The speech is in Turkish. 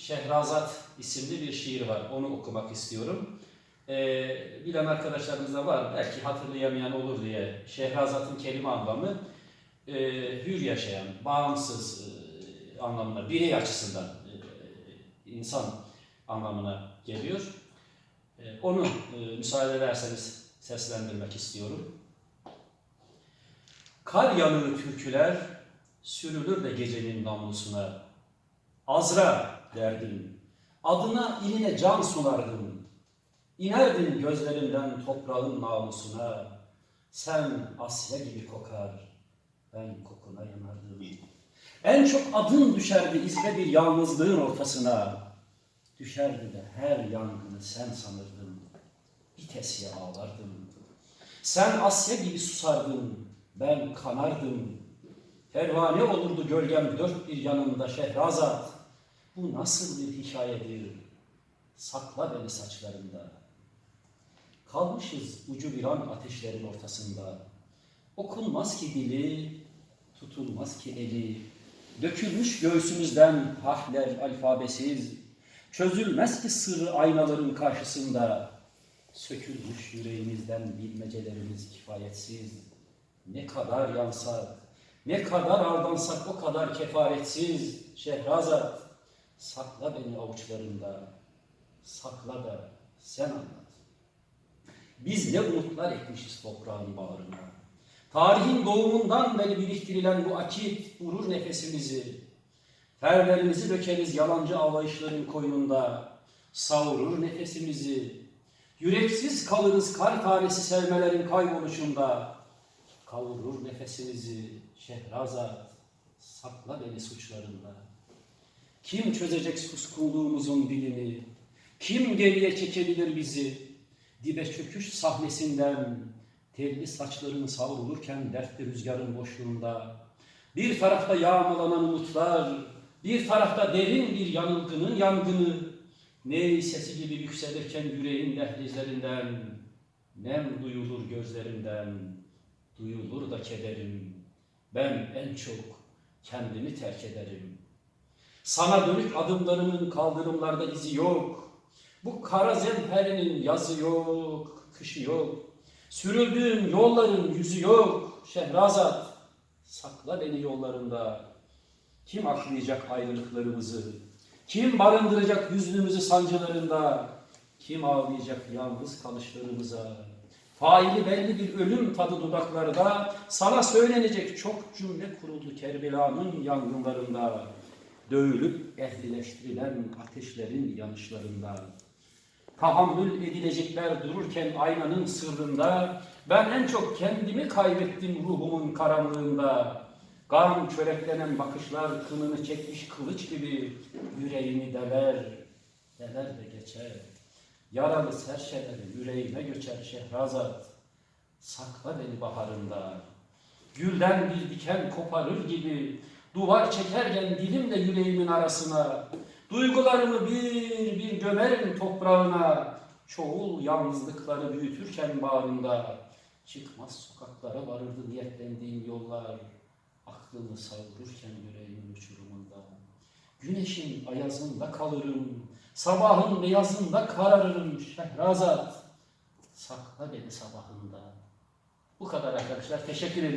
Şehrazat isimli bir şiir var. Onu okumak istiyorum. Ee, bilen arkadaşlarımız da var. Belki hatırlayamayan olur diye. Şehrazat'ın kelime anlamı e, hür yaşayan, bağımsız e, anlamına, birey açısından e, insan anlamına geliyor. E, onu e, müsaade ederseniz seslendirmek istiyorum. Kar yanığı türküler sürülür de gecenin damlusuna. Azra derdim, adına iline can sulardım. İnerdin gözlerimden toprağın namusuna. Sen Asya gibi kokar, ben kokuna yanardım. En çok adın düşerdi izbe bir yalnızlığın ortasına. Düşerdi de her yangını sen sanırdım. Vitesiye ağlardım. Sen Asya gibi susardın, ben kanardım. Pervane olurdu gölgem dört bir yanında Şehrazat. Bu nasıl bir hikayedir? Sakla beni saçlarında. Kalmışız ucu viran ateşlerin ortasında. Okunmaz ki dili, tutulmaz ki eli. Dökülmüş göğsümüzden harfler alfabesiz. Çözülmez ki sırrı aynaların karşısında. Sökülmüş yüreğimizden bilmecelerimiz kifayetsiz. Ne kadar yansak, ne kadar aldansak o kadar kefaretsiz. Şehrazat, sakla beni avuçlarında, sakla da sen anlat. Biz ne umutlar etmişiz toprağın bağrına. Tarihin doğumundan beri biriktirilen bu akit vurur nefesimizi. Ferlerimizi dökeriz yalancı avlayışların koynunda. Savurur nefesimizi. Yüreksiz kalırız kar tanesi sevmelerin kayboluşunda. Kavurur nefesimizi Şehrazat, sakla beni suçlarında. Kim çözecek suskunluğumuzun dilini? Kim geriye çekebilir bizi? Dibe çöküş sahnesinden telli saçların savrulurken dertli rüzgarın boşluğunda. Bir tarafta yağmalanan umutlar, bir tarafta derin bir yanılgının yangını. Ney sesi gibi yükselirken yüreğin dehlizlerinden, nem duyulur gözlerimden, duyulur da kederim. Ben en çok kendimi terk ederim. Sana dönük adımlarımın kaldırımlarda izi yok. Bu kara zemherinin yazı yok, kışı yok. Sürüldüğüm yolların yüzü yok. Şehrazat, sakla beni yollarında. Kim aklayacak ayrılıklarımızı? Kim barındıracak hüznümüzü sancılarında? Kim ağlayacak yalnız kalışlarımıza? Faili belli bir ölüm tadı dudaklarda, sana söylenecek çok cümle kuruldu Kerbela'nın yangınlarında. Dövülüp ehlileştirilen ateşlerin yanışlarında. Tahammül edilecekler dururken aynanın sırrında, ben en çok kendimi kaybettim ruhumun karanlığında. Gam çöreklenen bakışlar kınını çekmiş kılıç gibi yüreğimi deler, deler de geçer. Yaralı serçeler yüreğime göçer Şehrazat. Sakla beni baharında. Gülden bir diken koparır gibi duvar çekerken dilimle yüreğimin arasına. Duygularımı bir bir gömerim toprağına. Çoğul yalnızlıkları büyütürken bağrında. Çıkmaz sokaklara varırdı niyetlendiğim yollar. Aklımı savururken yüreğimin uçurumunda. Güneşin ayazında kalırım. Sabahın beyazında kararırım Şehrazat. Sakla beni sabahında. Bu kadar arkadaşlar. Teşekkür ederim.